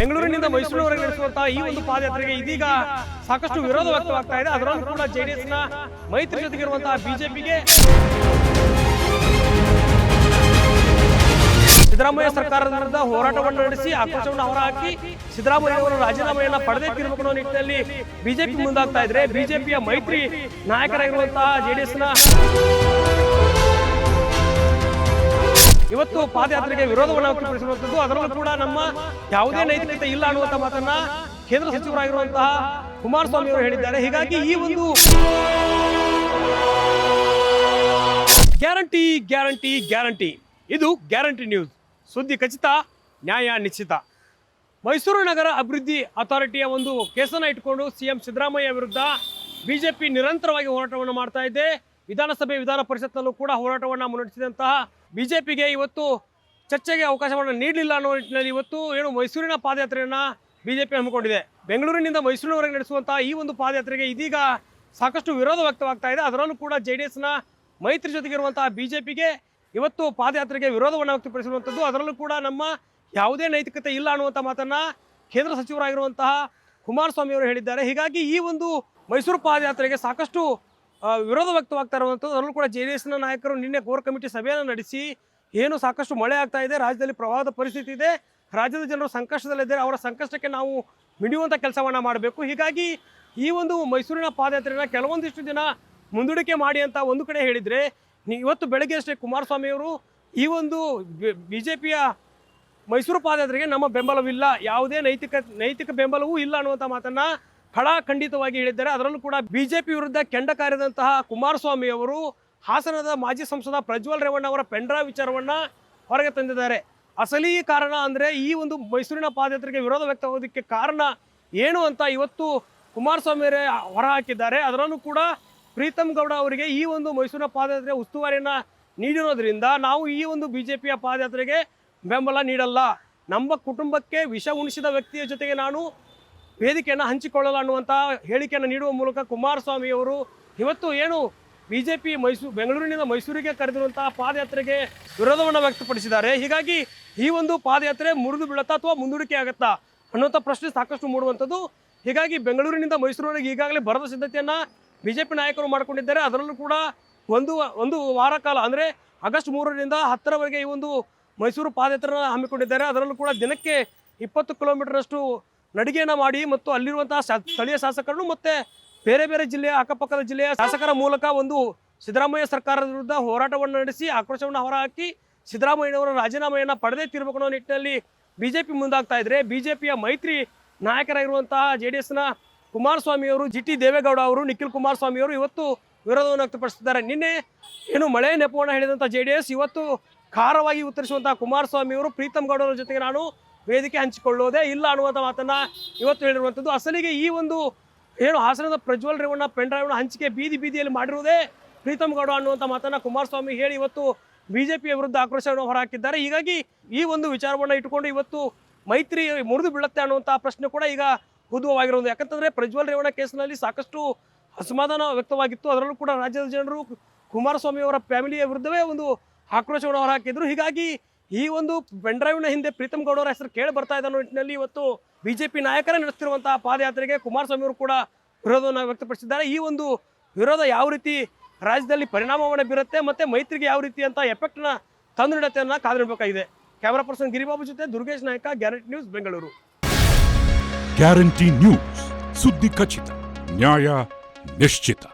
ಬೆಂಗಳೂರಿನಿಂದ ಮೈಸೂರಿನವರೆಗೆ ನಡೆಸುವಂತಹ ಈ ಒಂದು ಪಾದಯಾತ್ರೆಗೆ ಇದೀಗ ಸಾಕಷ್ಟು ವಿರೋಧ ವ್ಯಕ್ತವಾಗ್ತಾ ಇದೆ. ಅದರಲ್ಲೂ ಕೂಡ ಜೆಡಿಎಸ್ನ ಮೈತ್ರಿ ಜೊತೆಗಿರುವಂತಹ ಬಿಜೆಪಿಗೆ ಸಿದ್ದರಾಮಯ್ಯ ಸರ್ಕಾರದ ವಿರುದ್ಧ ಹೋರಾಟವನ್ನು ನಡೆಸಿ ಆಕ್ರೋಶವನ್ನು ಹೊರಹಾಕಿ ಸಿದ್ದರಾಮಯ್ಯ ಅವರು ರಾಜೀನಾಮೆಯನ್ನ ಪಡೆದೇ ತೀರ್ಬೇಕು ಅನ್ನೋ ನಿಟ್ಟಿನಲ್ಲಿ ಬಿಜೆಪಿ ಮುಂದಾಗ್ತಾ ಇದ್ರೆ ಬಿಜೆಪಿಯ ಮೈತ್ರಿ ನಾಯಕರಾಗಿರುವಂತಹ ಜೆಡಿಎಸ್ನ ಇವತ್ತು ಪಾದಯಾತ್ರೆಗೆ ವಿರೋಧವನ್ನು ವ್ಯಕ್ತಪಡಿಸಿರುವಂತದ್ದು ಅದರಲ್ಲೂ ಕೂಡ ನಮ್ಮ ಯಾವುದೇ ನೈತಿಕತೆ ಇಲ್ಲ ಅನ್ನುವಂತ ಮಾತನ್ನ ಕೇಂದ್ರ ಸಚಿವರಾಗಿರುವಂತಹ ಕುಮಾರಸ್ವಾಮಿ ಅವರು ಹೇಳಿದ್ದಾರೆ. ಹೀಗಾಗಿ ಈ ಒಂದು ಗ್ಯಾರಂಟಿ ಗ್ಯಾರಂಟಿ ಗ್ಯಾರಂಟಿ. ಇದು ಗ್ಯಾರಂಟಿ ನ್ಯೂಸ್. ಸುದ್ದಿ ಖಚಿತ, ನ್ಯಾಯ ನಿಶ್ಚಿತ. ಮೈಸೂರು ನಗರ ಅಭಿವೃದ್ಧಿ ಅಥಾರಿಟಿಯ ಒಂದು ಕೇಸನ್ನು ಇಟ್ಕೊಂಡು ಸಿಎಂ ಸಿದ್ದರಾಮಯ್ಯ ವಿರುದ್ಧ ಬಿಜೆಪಿ ನಿರಂತರವಾಗಿ ಹೋರಾಟವನ್ನು ಮಾಡ್ತಾ ಇದೆ. ವಿಧಾನಸಭೆ ವಿಧಾನ ಪರಿಷತ್ನಲ್ಲೂ ಕೂಡ ಹೋರಾಟವನ್ನು ಮುನ್ನಡೆಸಿದಂತಹ ಬಿಜೆಪಿಗೆ ಇವತ್ತು ಚರ್ಚೆಗೆ ಅವಕಾಶವನ್ನು ನೀಡಲಿಲ್ಲ ಅನ್ನೋ ನಿಟ್ಟಿನಲ್ಲಿ ಇವತ್ತು ಏನು ಮೈಸೂರಿನ ಪಾದಯಾತ್ರೆಯನ್ನು ಬಿ ಜೆ ಪಿ ಹಮ್ಮಿಕೊಂಡಿದೆ. ಬೆಂಗಳೂರಿನಿಂದ ಮೈಸೂರಿನವರೆಗೆ ನಡೆಸುವಂಥ ಈ ಒಂದು ಪಾದಯಾತ್ರೆಗೆ ಇದೀಗ ಸಾಕಷ್ಟು ವಿರೋಧ ವ್ಯಕ್ತವಾಗ್ತಾ ಇದೆ. ಅದರಲ್ಲೂ ಕೂಡ ಜೆ ಡಿ ಎಸ್ನ ಮೈತ್ರಿ ಜೊತೆಗಿರುವಂತಹ ಪಿಗೆ ಇವತ್ತು ಪಾದಯಾತ್ರೆಗೆ ವಿರೋಧವನ್ನು ವ್ಯಕ್ತಪಡಿಸಿರುವಂಥದ್ದು ಅದರಲ್ಲೂ ಕೂಡ ನಮ್ಮ ಯಾವುದೇ ನೈತಿಕತೆ ಇಲ್ಲ ಅನ್ನುವಂಥ ಮಾತನ್ನು ಕೇಂದ್ರ ಸಚಿವರಾಗಿರುವಂತಹ ಕುಮಾರಸ್ವಾಮಿ ಅವರು ಹೇಳಿದ್ದಾರೆ. ಹೀಗಾಗಿ ಈ ಒಂದು ಮೈಸೂರು ಪಾದಯಾತ್ರೆಗೆ ಸಾಕಷ್ಟು ವಿರೋಧ ವ್ಯಕ್ತವಾಗ್ತಾ ಇರುವಂಥದ್ದು ಅದರಲ್ಲೂ ಕೂಡ ಜೆ ಡಿ ಎಸ್ನ ನಾಯಕರು ನಿನ್ನೆ ಕೋರ್ ಕಮಿಟಿ ಸಭೆಯನ್ನು ನಡೆಸಿ ಏನು ಸಾಕಷ್ಟು ಮಳೆ ಆಗ್ತಾ ಇದೆ, ರಾಜ್ಯದಲ್ಲಿ ಪ್ರವಾಹದ ಪರಿಸ್ಥಿತಿ ಇದೆ, ರಾಜ್ಯದ ಜನರು ಸಂಕಷ್ಟದಲ್ಲಿದ್ದಾರೆ, ಅವರ ಸಂಕಷ್ಟಕ್ಕೆ ನಾವು ಮಿಡಿಯುವಂಥ ಕೆಲಸವನ್ನು ಮಾಡಬೇಕು. ಹೀಗಾಗಿ ಈ ಒಂದು ಮೈಸೂರಿನ ಪಾದಯಾತ್ರೆಯನ್ನು ಕೆಲವೊಂದಿಷ್ಟು ದಿನ ಮುಂದೂಡಿಕೆ ಮಾಡಿ ಅಂತ ಒಂದು ಕಡೆ ಹೇಳಿದರೆ ಇವತ್ತು ಬೆಳಗ್ಗೆ ಅಷ್ಟೇ ಕುಮಾರಸ್ವಾಮಿಯವರು ಈ ಒಂದು ಬಿ ಜೆ ಪಿಯ ಮೈಸೂರು ಪಾದಯಾತ್ರೆಗೆ ನಮ್ಮ ಬೆಂಬಲವಿಲ್ಲ, ಯಾವುದೇ ನೈತಿಕ ನೈತಿಕ ಬೆಂಬಲವೂ ಇಲ್ಲ ಅನ್ನುವಂಥ ಮಾತನ್ನ ಖಡಾಖಂಡಿತವಾಗಿ ಹೇಳಿದ್ದಾರೆ. ಅದರಲ್ಲೂ ಕೂಡ ಬಿಜೆಪಿ ವಿರುದ್ಧ ಕೆಂಡ ಕಾರ್ಯದಂತಹ ಕುಮಾರಸ್ವಾಮಿ ಅವರು ಹಾಸನದ ಮಾಜಿ ಸಂಸದ ಪ್ರಜ್ವಲ್ ರೇವಣ್ಣ ಅವರ ಪೆಂಡ್ರಾ ವಿಚಾರವನ್ನ ಹೊರಗೆ ತಂದಿದ್ದಾರೆ. ಅಸಲಿ ಕಾರಣ ಅಂದ್ರೆ ಈ ಒಂದು ಮೈಸೂರಿನ ಪಾದಯಾತ್ರೆಗೆ ವಿರೋಧ ವ್ಯಕ್ತವಾಗೋದಕ್ಕೆ ಕಾರಣ ಏನು ಅಂತ ಇವತ್ತು ಕುಮಾರಸ್ವಾಮಿ ಅವರೇ ಹೊರ ಹಾಕಿದ್ದಾರೆ ಅದರಲ್ಲೂ ಕೂಡ ಪ್ರೀತಮ್ ಗೌಡ ಅವರಿಗೆ ಈ ಒಂದು ಮೈಸೂರಿನ ಪಾದಯಾತ್ರೆ ಉಸ್ತುವಾರಿಯನ್ನು ನೀಡಿರೋದ್ರಿಂದ ನಾವು ಈ ಒಂದು ಬಿಜೆಪಿಯ ಪಾದಯಾತ್ರೆಗೆ ಬೆಂಬಲ ನೀಡಲ್ಲ. ನಮ್ಮ ಕುಟುಂಬಕ್ಕೆ ವಿಷ ಉಣಿಸಿದ ವ್ಯಕ್ತಿಯ ಜೊತೆಗೆ ನಾನು ವೇದಿಕೆಯನ್ನು ಹಂಚಿಕೊಳ್ಳಲ್ಲ ಅನ್ನುವಂಥ ಹೇಳಿಕೆಯನ್ನು ನೀಡುವ ಮೂಲಕ ಕುಮಾರಸ್ವಾಮಿ ಅವರು ಇವತ್ತು ಏನು ಬಿಜೆಪಿ ಮೈಸೂರು, ಬೆಂಗಳೂರಿನಿಂದ ಮೈಸೂರಿಗೆ ಕರೆದಿರುವಂತಹ ಪಾದಯಾತ್ರೆಗೆ ವಿರೋಧವನ್ನು ವ್ಯಕ್ತಪಡಿಸಿದ್ದಾರೆ. ಹೀಗಾಗಿ ಈ ಒಂದು ಪಾದಯಾತ್ರೆ ಮುರಿದು ಬೀಳುತ್ತಾ ಅಥವಾ ಮುಂದೂಡಿಕೆ ಆಗುತ್ತಾ ಅನ್ನುವಂಥ ಪ್ರಶ್ನೆ ಸಾಕಷ್ಟು ಮೂಡುವಂಥದ್ದು. ಹೀಗಾಗಿ ಬೆಂಗಳೂರಿನಿಂದ ಮೈಸೂರಿನವರೆಗೆ ಈಗಾಗಲೇ ಬರದ ಸಿದ್ಧತೆಯನ್ನು ಬಿಜೆಪಿ ನಾಯಕರು ಮಾಡಿಕೊಂಡಿದ್ದಾರೆ. ಅದರಲ್ಲೂ ಕೂಡ ಒಂದು ಒಂದು ವಾರ ಕಾಲ, ಅಂದರೆ ಆಗಸ್ಟ್ ಮೂರರಿಂದ ಹತ್ತರವರೆಗೆ ಈ ಒಂದು ಮೈಸೂರು ಪಾದಯಾತ್ರೆ ಹಮ್ಮಿಕೊಂಡಿದ್ದಾರೆ. ಅದರಲ್ಲೂ ಕೂಡ ದಿನಕ್ಕೆ ಇಪ್ಪತ್ತು ಕಿಲೋಮೀಟರ್ನಷ್ಟು ನಡಿಗೆಯನ್ನು ಮಾಡಿ ಮತ್ತು ಅಲ್ಲಿರುವಂತಹ ಸ್ಥಳೀಯ ಶಾಸಕರನ್ನು ಮತ್ತೆ ಬೇರೆ ಬೇರೆ ಜಿಲ್ಲೆಯ ಅಕ್ಕಪಕ್ಕದ ಜಿಲ್ಲೆಯ ಶಾಸಕರ ಮೂಲಕ ಒಂದು ಸಿದ್ದರಾಮಯ್ಯ ಸರ್ಕಾರದ ವಿರುದ್ಧ ಹೋರಾಟವನ್ನು ನಡೆಸಿ ಆಕ್ರೋಶವನ್ನು ಹೊರಹಾಕಿ ಸಿದ್ದರಾಮಯ್ಯನವರ ರಾಜೀನಾಮೆಯನ್ನು ಪಡೆದೇ ತೀರ್ಬೇಕು ಅನ್ನೋ ನಿಟ್ಟಿನಲ್ಲಿ ಬಿಜೆಪಿ ಮುಂದಾಗ್ತಾ ಇದ್ರೆ ಬಿಜೆಪಿಯ ಮೈತ್ರಿ ನಾಯಕರಾಗಿರುವಂತಹ ಜೆ ಡಿ ಎಸ್ನ ಕುಮಾರಸ್ವಾಮಿಯವರು ಜಿ ಟಿ ದೇವೇಗೌಡ ಅವರು, ನಿಖಿಲ್ ಕುಮಾರಸ್ವಾಮಿಯವರು ಇವತ್ತು ವಿರೋಧವನ್ನು ವ್ಯಕ್ತಪಡಿಸಿದ್ದಾರೆ ನಿನ್ನೆ ಏನು ಮಳೆ ನೆಪವನ್ನು ಹೇಳಿದಂಥ ಜೆ ಡಿ ಎಸ್ ಇವತ್ತು ಖಾರವಾಗಿ ಉತ್ತರಿಸುವಂತಹ ಕುಮಾರಸ್ವಾಮಿಯವರು ಪ್ರೀತಮ್ ಗೌಡ ಅವರ ಜೊತೆಗೆ ನಾನು ವೇದಿಕೆ ಹಂಚಿಕೊಳ್ಳೋದೇ ಇಲ್ಲ ಅನ್ನುವಂಥ ಮಾತನ್ನ ಇವತ್ತು ಹೇಳಿರುವಂಥದ್ದು. ಅಸಲಿಗೆ ಈ ಒಂದು ಏನು ಹಾಸನದ ಪ್ರಜ್ವಲ್ ರೇವಣ್ಣ ಪೆಂಡ್ರೈವ್ನ ಹಂಚಿಕೆ ಬೀದಿ ಬೀದಿಯಲ್ಲಿ ಮಾಡಿರುವುದೇ ಪ್ರೀತಮ್ ಗೌಡ ಅನ್ನುವಂಥ ಮಾತನ್ನ ಕುಮಾರಸ್ವಾಮಿ ಹೇಳಿ ಇವತ್ತು ಬಿಜೆಪಿಯ ವಿರುದ್ಧ ಆಕ್ರೋಶವನ್ನು ಹೊರಹಾಕಿದ್ದಾರೆ. ಹೀಗಾಗಿ ಈ ಒಂದು ವಿಚಾರವನ್ನು ಇಟ್ಟುಕೊಂಡು ಇವತ್ತು ಮೈತ್ರಿ ಮುರಿದು ಬೀಳುತ್ತೆ ಅನ್ನುವಂಥ ಪ್ರಶ್ನೆ ಕೂಡ ಈಗ ಉದ್ಭವವಾಗಿರೋದು ಯಾಕಂತಂದರೆ ಪ್ರಜ್ವಲ್ ರೇವಣ್ಣ ಕೇಸ್ನಲ್ಲಿ ಸಾಕಷ್ಟು ಅಸಮಾಧಾನ ವ್ಯಕ್ತವಾಗಿತ್ತು. ಅದರಲ್ಲೂ ಕೂಡ ರಾಜ್ಯದ ಜನರು ಕುಮಾರಸ್ವಾಮಿ ಅವರ ಫ್ಯಾಮಿಲಿಯ ವಿರುದ್ಧವೇ ಒಂದು ಆಕ್ರೋಶವನ್ನು ಹೊರಹಾಕಿದ್ರು. ಹೀಗಾಗಿ ಈ ಒಂದು ಪೆನ್ಡ್ರೈವ್ನ ಹಿಂದೆ ಪ್ರೀತಮ್ ಗೌಡರ ಹೆಸರು ಕೇಳಿ ಬರ್ತಾ ಇದ್ದ ನಿಟ್ಟಿನಲ್ಲಿ ಇವತ್ತು ಬಿಜೆಪಿ ನಾಯಕರೇ ನಡೆಸ್ತಿರುವಂತಹ ಪಾದಯಾತ್ರೆಗೆ ಕುಮಾರಸ್ವಾಮಿ ಅವರು ಕೂಡ ವಿರೋಧವನ್ನು ವ್ಯಕ್ತಪಡಿಸಿದ್ದಾರೆ. ಈ ಒಂದು ವಿರೋಧ ಯಾವ ರೀತಿ ರಾಜ್ಯದಲ್ಲಿ ಪರಿಣಾಮವನ್ನು ಬೀರುತ್ತೆ ಮತ್ತೆ ಮೈತ್ರಿಗೆ ಯಾವ ರೀತಿ ಅಂತ ಎಫೆಕ್ಟ್ನ ತಂದು ನೀಡುತ್ತೆ ಅನ್ನೋ ಕ್ಯಾಮರಾ ಪರ್ಸನ್ ಗಿರಿಬಾಬು ಜೊತೆ Durgesh Nayaka guarantee news Bengaluru guarantee news ಸುದ್ದಿ ಖಚಿತ ನ್ಯಾಯ ನಿಶ್ಚಿತ